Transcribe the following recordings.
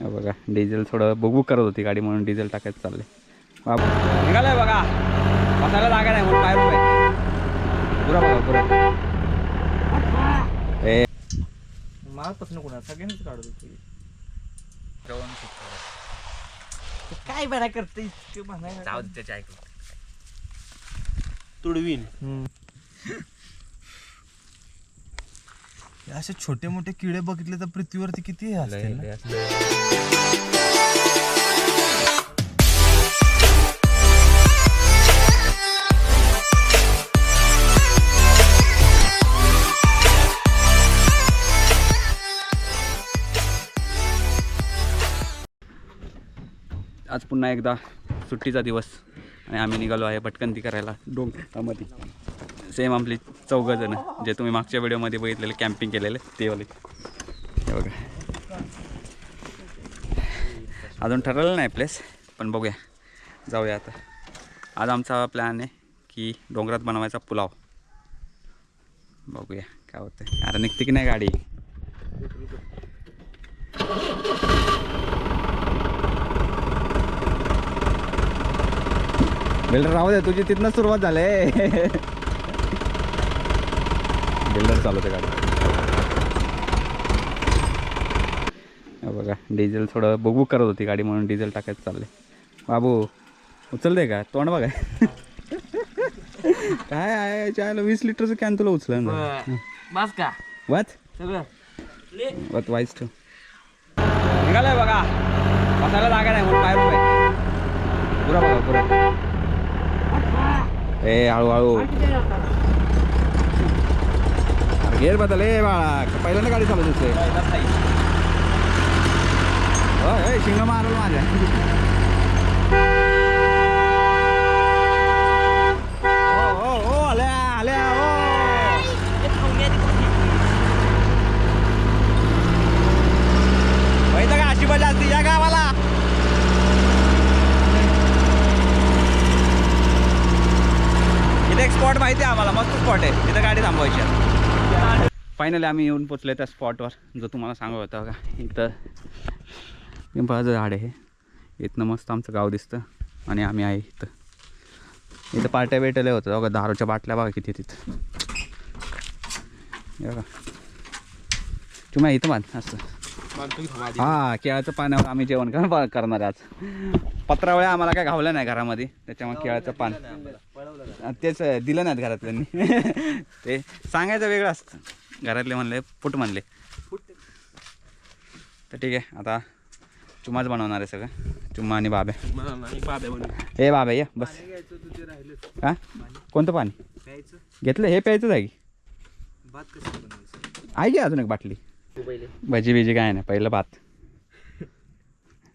बघा डिझेल थोडं बुकबुक करत होती गाडी म्हणून डिझेल टाकायचं चाललंय. बाबा निघालंय बघा. बसायला जागा नाही म्हणून पाय रुपये पुरा बघा पुरा ए. कोणा सगळ्यांनीच काढत होती. काय बरा करते? जाऊ त्याच्या ऐकून तुडवीन. असे छोटे मोठे किडे बघितले तर पृथ्वीवरती किती हे असतील ना? आज पुन्हा एकदा सुट्टीचा दिवस आणि आम्ही निघालो आहे भटकंती करायला डोंगरामध्ये सेम आपली चौघंजणं जे तुम्ही मागच्या व्हिडिओमध्ये बघितलेले कॅम्पिंग केलेले ते वाले. हे बघा. अजून ठरवलं नाही प्लेस पण बघूया. जाऊया आता. आज आमचा प्लॅन आहे की डोंगरात बनवायचा पुलाव. बघूया काय होतं अरे निघते की नाही गाडी? बिल्डर राहू दे तुझी तिथनं सुरुवात झाले. बिल्डर चालवते गाडी हे बघा डिझेल थोडं बुकबुक करत होती गाडी म्हणून डिझेल टाकायचं चाललंय. बाबू उचलते का? तोंड बघा. काय आहे? चायला वीस लिटरचं कॅन तुला उचलं बस का? वाच वाच वाईस ठेव निघालाय बघा. बसायला जागा नाही म्हणून पाय रुपये पुरा बघा पुरा ए हळूहळू. गेअर बदल ए बाळा पहिल्यांदा गाडी चालवत होते. शिंग मारल माझ्या. हो, हो, हो, आल्या का एक स्पॉट माहिती आहे आम्हाला मस्त स्पॉट आहे. तिथं गाडी थांबवायची फायनली आम्ही येऊन पोचलो त्या स्पॉटवर जो तुम्हाला सांगत होता बघा इथं पिंपळाचं झाड आहे. इथनं मस्त आमचं गाव दिसतं आणि आम्ही आहे इथं. इथं पार्ट्या भेटले होतं. बघा दारूच्या बाटल्या बघा किती तिथं बघा. तुम्ही इथं बांध असं. हा केळाचं पाण्यावर आम्ही जेवण कर करणार आज. पत्रा वेळा आम्हाला काय घावलं नाही घरामध्ये. त्याच्यामुळे केळाचं पान. तेच दिलं नाहीत घरातल्यांनी. ते सांगायचं वेगळं असतं. घरातले म्हणले फुट म्हणले. तर ठीक आहे आता चुमाच बनवणार आहे सगळं. चुम्मा आणि बाबे. हे बाबे या बस. हा? कोणतं पाणी? घेतलं? हे प्यायचंच आहे की? भात आहे की अजून एक बाटली? भजी बिजी काय नाही पहिलं भात.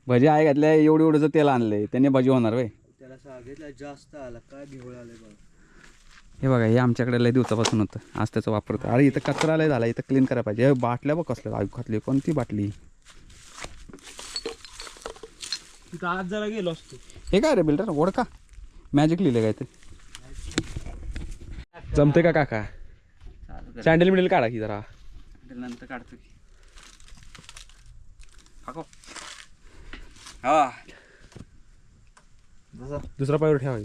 भजी आहे घातल्या एवढं एवढंच तेल आणलंय त्याने भजी होणार वय त्याला सांगितलं जास्त आला काय घेऊन आलं बाबा हे बघा हे आमच्याकडे लय दिवसापासून होतं. आज त्याचं वापरतो अरे इथं कचरा लय झाला इथं क्लीन करायला पाहिजे. बाटल्या बघ कसल्या घातली कोणती बाटली? आज जरा गेलो असतो. हे काय रे बिल्डर ओळखा मॅजिक लिहिले काय ते जमते का काका? सँडल मिडेल काढा की जरा. नंतर काढतो की. हा. दुसरा पायावर ठेवा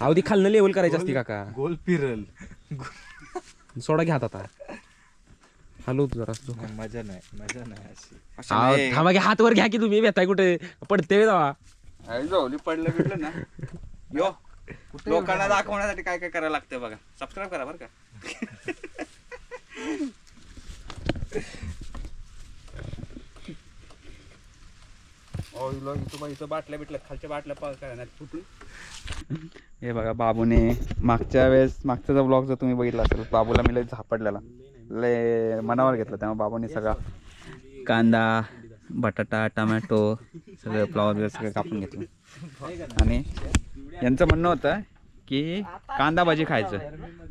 अवधी खालनं लेवल करायची असती काका. गोल फिरल. सोडा घ्या आता. हॅलो जरा मजा नाही मजा नाही अशी. आव, थांबा घ्या हात वर घ्या की तुम्ही भेताय कुठे? पडते जावा जाऊ पडलं बिडलं ना. यो लोकांना दाखवण्यासाठी काय काय करायला लागतं बघा. सबस्क्राईब करा बरं का. बाटल्या बिटल्या खालच्या बाटल्या हे बघा बाबूने मागच्या वेळेस मागचा जो ब्लॉग जर तुम्ही बघितला असेल बाबूला मी लय झापडलेला लय मनावर घेतलं त्यामुळे बाबूने सगळा कांदा बटाटा टमॅटो सगळं फ्लॉवर वगैरे सगळं कापून घेतलं. आणि यांचं म्हणणं होतं की कांदा भाजी खायचं.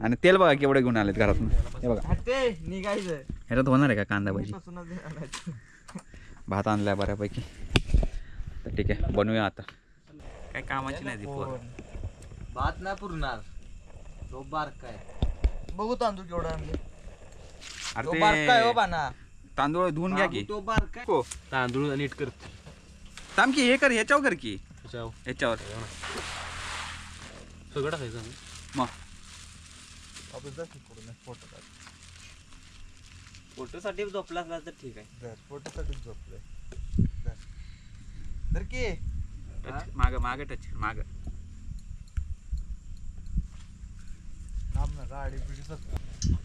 आणि तेल बघा केवढे घेऊन आलेत घरातून. हे बघा. ते निघायचं. ह्याच्यात होणार आहे का कांदा भाजी. भात आणलाय बऱ्यापैकी. तर ठीक आहे बनवूया आता. काय कामाची नाही ती पोरं. भात नाही पुरणार. तो बारका आहे. बघू तांदूळ केवढा आणले. अरे तो ते- बारका आहे हो बाना तांदूळ धुवून घ्या की. तो बारका हो. तांदूळ नीट करते थांब की हे कर ह्याच्यावर कर की. त्याच्यावर ह्याच्यावर. सगळं टाकायचं मग. फोटो काढ. फोटोसाठी झोपला असला तर ठीक आहे. धर, फोटोसाठी झोपलोय. धर. माग माग टच माग. थांब ना गाडी बिडी सगळं.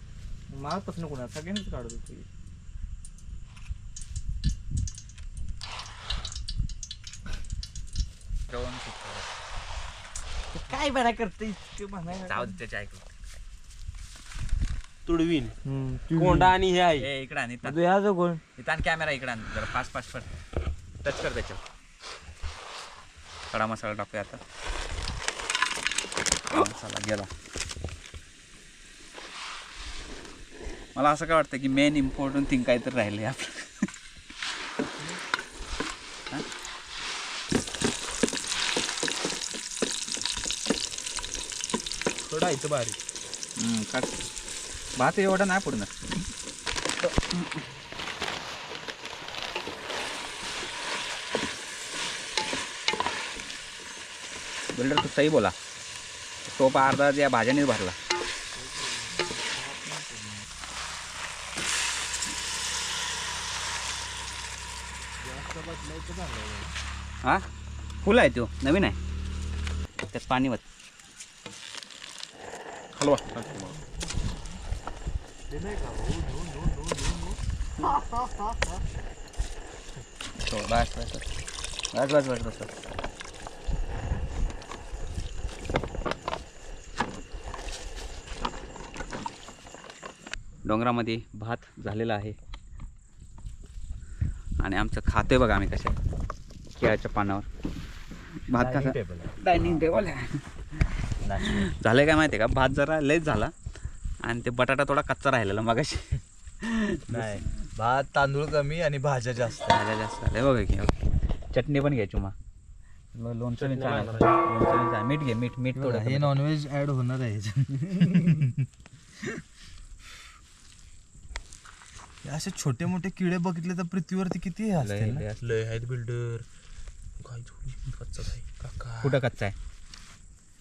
मागपासून कोणा सगळ्यांनीच काढत होते काय बरा करते इतकं म्हणायला? जाऊ दे त्याच्या ऐकू. तुडवीन. कोंडा आणि हे आहे इकडे आणि जो कोण? इथं कॅमेरा इकडे आण. जरा पाच पाच फट टच कर त्याच्यावर. खडा मसाला टाकूया आता. मसाला गेला. मला असं काय वाटतं की मेन इम्पॉर्टंट थिंग काहीतरी राहिले आपलं. थोडा इथं बारीक. भात एवढा नाही पूर्ण बिल्डर तू सही बोला. पा अर्धा या भाज्यानेच भरला. हा? फुल आहे तो नवीन आहे. त्यात पाणी वत. हलवा. हो, बस बस बस. बस बस बस बस. डोंगरामध्ये भात झालेला आहे. आणि आमचं खातोय बघा आम्ही कशा केळाच्या पानावर. भात कसा डायनिंग टेबल आहे. झालं काय माहिती आहे का? भात जरा लयच झाला. आणि ते बटाटा थोडा कच्चा राहिलेला मगाशी. नाही. भात तांदूळ कमी आणि भाज्या जास्त. भाज्या जास्त झाल्या. बघा की. चटणी पण घ्यायची मग. लोणचं. लोणचं. मीठ घे मीठ मीठ थोडं हे नॉनव्हेज ऍड होणार आहे. असे छोटे मोठे किडे बघितले तर पृथ्वीवरती किती हे असतील ना? लय आहेत बिल्डर काय झोडी कच्चा आहे. काका. कुठं कच्चा आहे?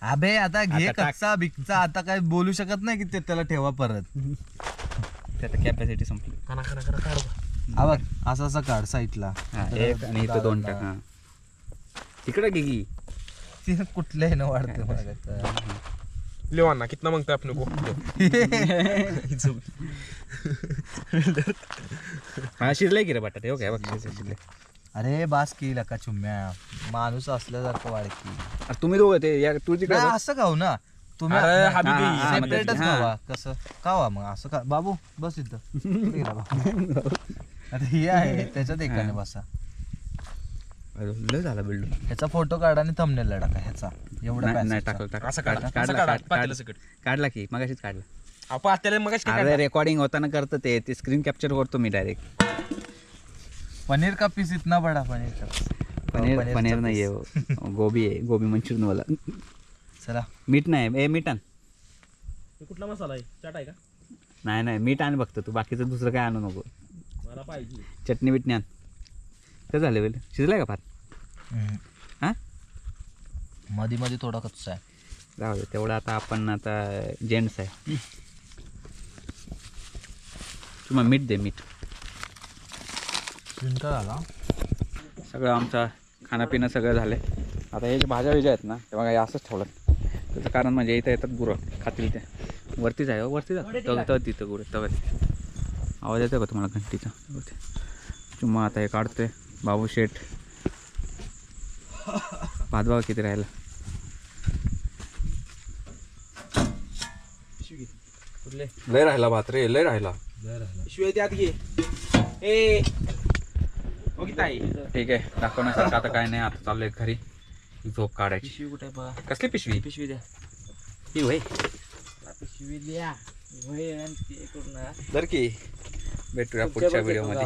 अबे आता घे आता टाक. कच्चा बिकचा. आता काय बोलू शकत नाही की ते त्याला ठेवा परत. त्यात कॅपॅसिटी संपली. काढ. हा बघ असं असं काढ साईडला हा, एक आणि इथं दोन टाक हा. तिकडं घे की. ते कुठल्याही न वाढतं मला लेवाना कितना मागताय आपण को हा शिरलाय की रे बटाटे? हो काय बघ शिरले शिरले अरे बास की लका चुम्या? माणूस असल्यासारखं वाढ की अरे तुम्ही दोघं ते या तू तिकडे नाही, असं खाऊ ना. तुम्ही अरे, हा हा, हा, हा, सेपरेटच हा. खावा कसं? खावा मग असं खा. बाबू बस इथं. गेला बाबू? आता हे आहे त्याच्यात एकाने बसा. लय झाला ह्याचा फोटो काढा आणि थंबनेलला टाका ह्याचा. एवढा नाही passage टाकलं. असं काढा, काढला, असं काढला, काढा, काढला, पातेलं सकट. काढला की मगाशीच काढला. आपण त्याला मग अरे रेकॉर्डिंग होताना करतं ते. ते स्क्रीन कॅप्चर करतो मी डायरेक्ट पनीर का पीस इतना बडा? पनीर का piece. पनीर पनीरचा पनीर piece. नाही आहे गोबी आहे गोबी मंचुरियन वाला चला. मीठ नाही ए मीठ आण. कुठला मसाला आहे? चाट आहे का? नाही नाही मीठ आण बघतो तू बाकीचं दुसरं काय आणू नको. मला पाहिजे. चटणी बिटणी आण. ते झालं वेळ शिजलाय का भात हां? मध्ये मध्ये थोडा कच्चा आहे. जाऊ दे तेवढं आता आपण आता जेंट्स आहे. तुम्हाला मीठ दे मीठ. मिनटं झाला. सगळं आमचं खाणंपिणं सगळं झालं आहे आता हे जे भाज्या विज्या आहेत ना ते बघा हे असंच ठेवलं त्याचं कारण म्हणजे इथं येतात गुरं खातील ते. वरतीच आहे हो, वरती जात तव तिथं गुरं तव आवाज येतो का तुम्हाला घंटीचा? वरती. चुम्मा आता हे काढतोय. बाबू शेठ. भात बघा किती राहिला? लय राहिला भात रे लय राहिला. शिवाय त्यात घे. ए ओके ताई. ठीक आहे दाखवण्यासारखं आता काय नाही आता चाललोय घरी. झोप काढायची. पिशवी कुठे बा? कसली पिशवी? पिशवी द्या. ही होय पिशवी द्या. आणि ते करू नका जर की. भेटूया पुढच्या व्हिडिओमध्ये